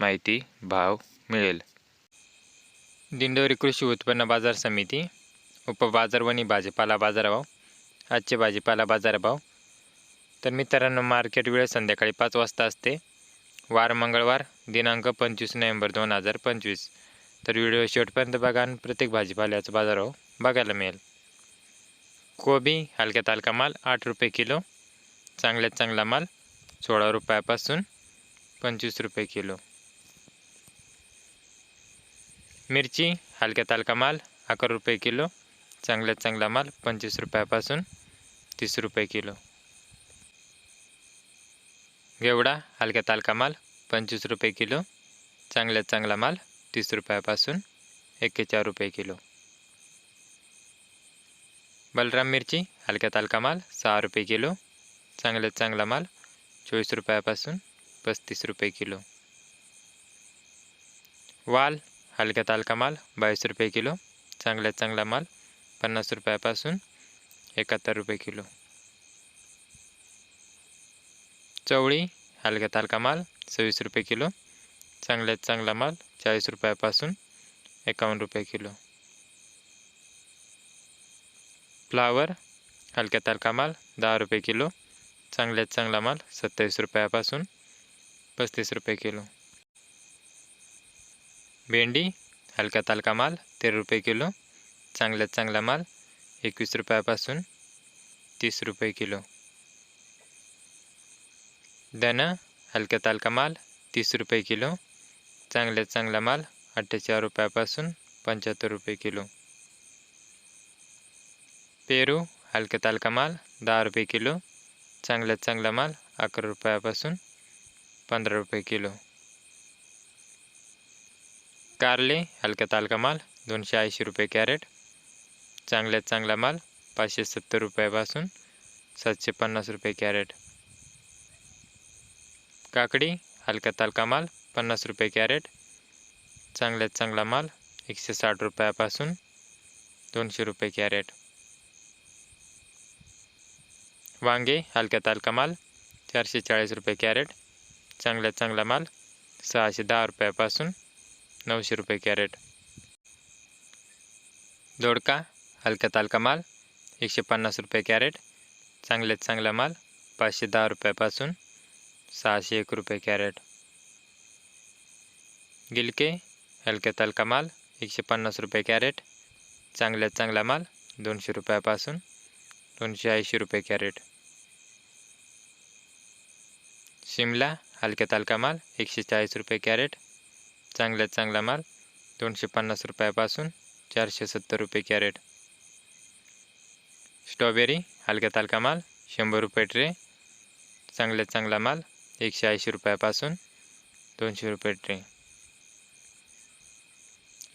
माहिती भाव मिळेल. दिंडोरी कृषी उत्पन्न बाजार समिती उपबाजारवणी भाजीपाला बाजारभाव आजचे भाजीपाला बाजारभाव. तर मित्रांनो मार्केट वेळ संध्याकाळी पाच वाजता असते. वार मंगळवार दिनांक पंचवीस नोव्हेंबर दोन हजार पंचवीस. तर व्हिडिओ शेवटपर्यंत बघा आणि प्रत्येक भाजीपाल्याचा बाजारभाव बघायला मिळेल. कोबी हलक्यात हलका माल आठ रुपये किलो. चांगल्यात चांगला माल सोळा रुपयापासून पंचवीस रुपये किलो. मिरची हलक्यात हलका माल अकरा रुपये किलो चांगल्यात चांगला माल पंचवीस रुपयापासून तीस रुपये किलो. घेवडा हलक्यात हलका माल पंचवीस रुपये किलो चांगल्यात चांगला माल तीस रुपयापासून एक्केचाळ रुपये किलो. बलराम मिरची हलक्यात हलका माल सहा रुपये किलो चांगल्यात चांगला माल चोवीस रुपयापासून पस्तीस रुपये किलो. वाल हलक्यात हलका माल बावीस रुपये किलो. चांगल्यात चांगला माल पन्नास रुपयापासून एकाहत्तर रुपये किलो. चवळी हलक्यात हलका माल सव्वीस रुपये किलो. चांगल्यात चांगला माल चाळीस रुपयापासून एकावन्न रुपये किलो. फ्लावर हलक्यात हलका माल दहा रुपये किलो. चांगल्यात चांगला माल सत्तावीस रुपयापासून पस्तीस रुपये किलो. भेंडी हलका तालका माल तेरा रुपये किलो चांगल्यात चांगला माल एकवीस रुपयापासून तीस रुपये किलो. धन हलका तालका माल तीस रुपये किलो चांगल्यात चांगला माल अठ्ठेचाळीस रुपयापासून पंच्याहत्तर रुपये किलो. पेरू हलका तालका माल दहा रुपये किलो चांगल्यात चांगला माल अकरा रुपयापासून पंधरा रुपये किलो. कारले हलक्यात तालका माल दोनशे ऐंशी रुपये कॅरेट चांगल्यात चांगला माल पाचशे सत्तर रुपयापासून सातशे पन्नास रुपये कॅरेट काकडी हलक्यात तालका माल पन्नास रुपये कॅरेट चांगल्यात चांगला माल एकशे साठ रुपयापासून दोनशे रुपये कॅरेट वांगे हलक्यात हलका माल चारशे चाळीस रुपये कॅरेट चांगल्यात चांगला माल सहाशे दहा रुपयापासून नऊशे रुपये कॅरेट. दोडका हलका तालका माल एकशे पन्नास रुपये कॅरेट. चांगल्यात चांगला माल पाचशे दहा रुपयापासून सहाशे एक रुपये कॅरेट. गिलके हलक्या तालका माल एकशे पन्नास रुपये कॅरेट. चांगल्यात चांगला माल दोनशे रुपयापासून दोनशे ऐंशी रुपये कॅरेट. शिमला हलक्या तालका माल एकशे चाळीस रुपये कॅरेट. चांगल्यात चांगला माल दोनशे पन्नास रुपयापासून चारशे सत्तर रुपये कॅरेट. स्ट्रॉबेरी हलक्यात हलका माल शंभर रुपये ट्रे. चांगल्यात चांगला माल एकशे ऐंशी रुपयापासून दोनशे रुपये ट्रे.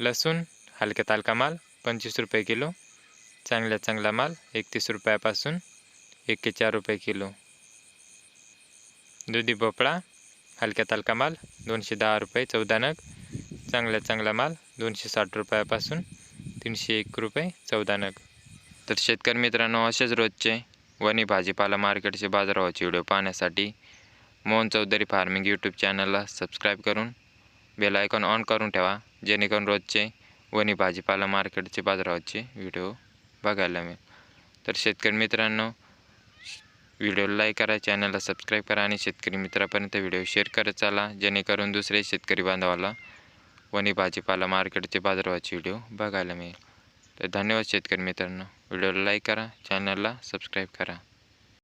लसूण हलक्यात हलका माल पंचवीस रुपये किलो. चांगल्यात चांगला माल एकतीस रुपयापासून एक्केचाळ रुपये किलो. दुधी भोपळा हलक्यात हलका माल दोनशे दहा रुपये चौदा नग चांगल्यात चांगला माल दोनशे साठ रुपयापासून तीनशे एक रुपये चौदा नग. तर शेतकरी मित्रांनो असेच रोजचे वणी भाजीपाला मार्केटचे बाजारभावाचे व्हिडिओ पाहण्यासाठी मोहन चौधरी फार्मिंग यूट्यूब चॅनलला सबस्क्राईब करून बेल आयकॉन ऑन करून ठेवा जेणेकरून रोजचे वणी भाजीपाला मार्केटचे बाजारभावाचे व्हिडिओ बघायला मिळेल. तर शेतकरी मित्रांनो व्हिडिओ लाईक करा चॅनलला सबस्क्राईब करा आणि शेतकरी मित्रापर्यंत व्हिडिओ शेअर करत चाला जेणेकरून दुसरे शेतकरी बांधवाला वणी भाजीपाला मार्केटचे बाजारवाचे व्हिडिओ बघायला मिळेल. तर धन्यवाद शेतकरी मित्रांनो. व्हिडिओला लाईक करा चॅनलला सबस्क्राईब करा.